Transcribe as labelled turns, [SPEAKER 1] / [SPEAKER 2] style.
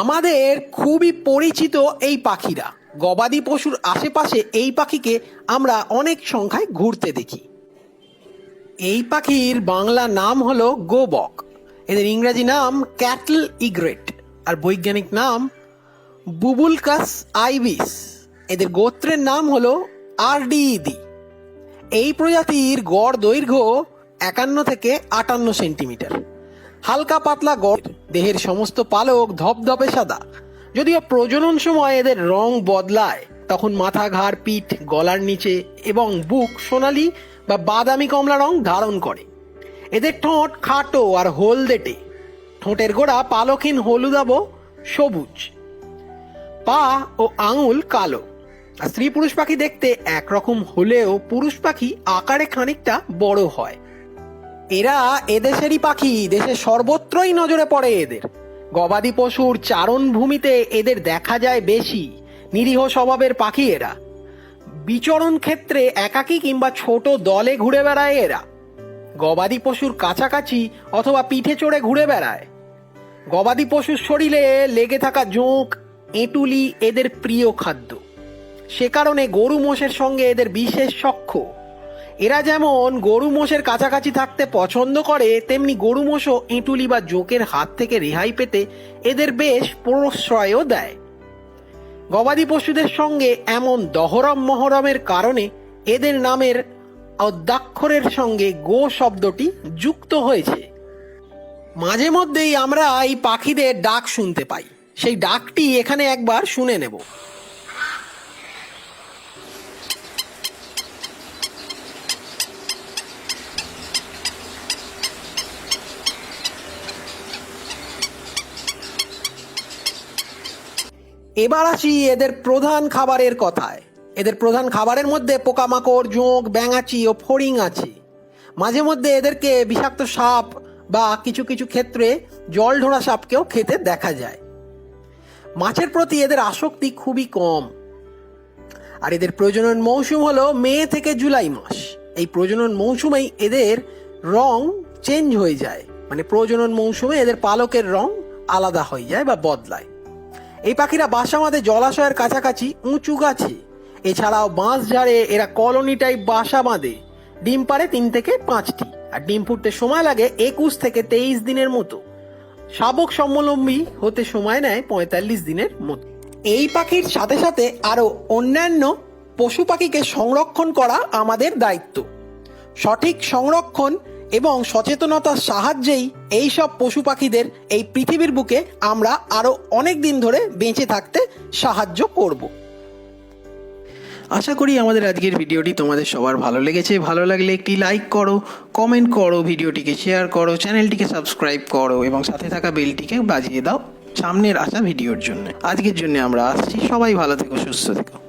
[SPEAKER 1] আমাদের খুবই পরিচিত এই পাখিরা। গবাদি পশুর আশেপাশে এই পাখিকে আমরা অনেক সংখ্যায় ঘুরতে দেখি। এই পাখির বাংলা নাম হলো গোবক। এদের ইংরাজি নাম ক্যাটল ইগ্রেট আর বৈজ্ঞানিক নাম বুবুলকাস আইবিস। এদের গোত্রের নাম হলো আরডিইদি এই প্রজাতির গড় দৈর্ঘ্য একান্ন থেকে আটান্ন সেন্টিমিটার। হালকা পাতলা গড় দেহের সমস্ত পালক ধপধপে সাদা। যদিও প্রজনন সময় এদের রং বদলায়, তখন মাথা, ঘাড়, পিঠ, গলার নিচে এবং বুক, সোনালি বা বাদামি কমলা রং ধারণ করে। এদের ঠোঁট খাটো আর হলদেটে। ঠোঁটের গোড়া পালকহীন হলুদাব, সবুজ। পা ও আঙুল কালো। আর স্ত্রী পুরুষ পাখি দেখতে একরকম হলেও পুরুষ পাখি আকারে খানিকটা বড় হয়। এরা এদেশেরই পাখি, দেশের সর্বত্রই নজরে পড়ে এদের। গবাদি পশুর চারণ ভূমিতে এদের দেখা যায় বেশি, নিরীহ স্বভাবের পাখি এরা। বিচরণ ক্ষেত্রে একাকী কিংবা ছোট দলে ঘুরে বেড়ায় এরা। গবাদি পশুর কাছাকাছি অথবা পিঠে চড়ে ঘুরে বেড়ায়। গবাদি পশুর শরীরে লেগে থাকা জোঁক, এঁটুলি এদের প্রিয় খাদ্য। সে কারণে গরু মোষের সঙ্গে এদের বিশেষ সখ্য। এরা যেমন গরু মোষের কাছাকাছি থাকতে পছন্দ করে, তেমনি গরু মোষও এঁটুলি বা জোকের হাত থেকে রেহাই পেতে এদের বেশ প্রশ্রয়ও দেয়। গবাদি পশুদের সঙ্গে এমন দহরম মহরমের কারণে এদের নামের অদ্যাক্ষরের সঙ্গে গো শব্দটি যুক্ত হয়েছে। মাঝে মধ্যেই আমরা এই পাখিদের ডাক শুনতে পাই। সেই ডাকটি এখানে একবার শুনে নেব। এবার আসি এদের প্রধান খাবারের কথায়। এদের প্রধান খাবারের মধ্যে পোকামাকড়, জোঁক, ব্যাঙাচি ও ফড়িং আছে। মাঝে মধ্যে এদেরকে বিষাক্ত সাপ বা কিছু কিছু ক্ষেত্রে জল ঢোড়া সাপকেও খেতে দেখা যায়। মাছের প্রতি এদের আসক্তি খুবই কম। আর এদের প্রজনন মৌসুম হলো মে থেকে জুলাই মাস। এই প্রজনন মৌসুমেই এদের রং চেঞ্জ হয়ে যায়। মানে প্রজনন মৌসুমে এদের পালকের রং আলাদা হয়ে যায় বা বদলায়। এই পাখিরা বাসা বাঁধে জলাশয়ের কাছাকাছি উঁচু গাছে। এছাড়াও বাঁশ ঝাড়ে এরা কলোনি টাইপ বাসা বাঁধে। ডিম পারে তিন থেকে পাঁচটি, আর ডিম ফুটতে সময় লাগে একুশ থেকে তেইশ দিনের মতো। শাবক সম্বলম্বী হতে সময় নেয় পঁয়তাল্লিশ দিনের মতো। এই পাখির সাথে সাথে আরও অন্যান্য পশু পাখিকে সংরক্ষণ করা আমাদের দায়িত্ব। সঠিক সংরক্ষণ এবং সচেতনতার সাহায্যেই এই সব পশু পাখিদের এই পৃথিবীর বুকে আমরা আরও অনেক দিন ধরে বেঁচে থাকতে সাহায্য করব। আশা করি আমাদের আজকের ভিডিওটি তোমাদের সবার ভালো লেগেছে। ভালো লাগলে একটি লাইক করো কমেন্ট করো, ভিডিওটিকে শেয়ার করো চ্যানেলটিকে সাবস্ক্রাইব করো এবং সাথে থাকা বেলটিকে বাজিয়ে দাও সামনের আসা ভিডিওর জন্য। আজকের জন্য আমরা আসছি। সবাই ভালো থেকো, সুস্থ থেকো।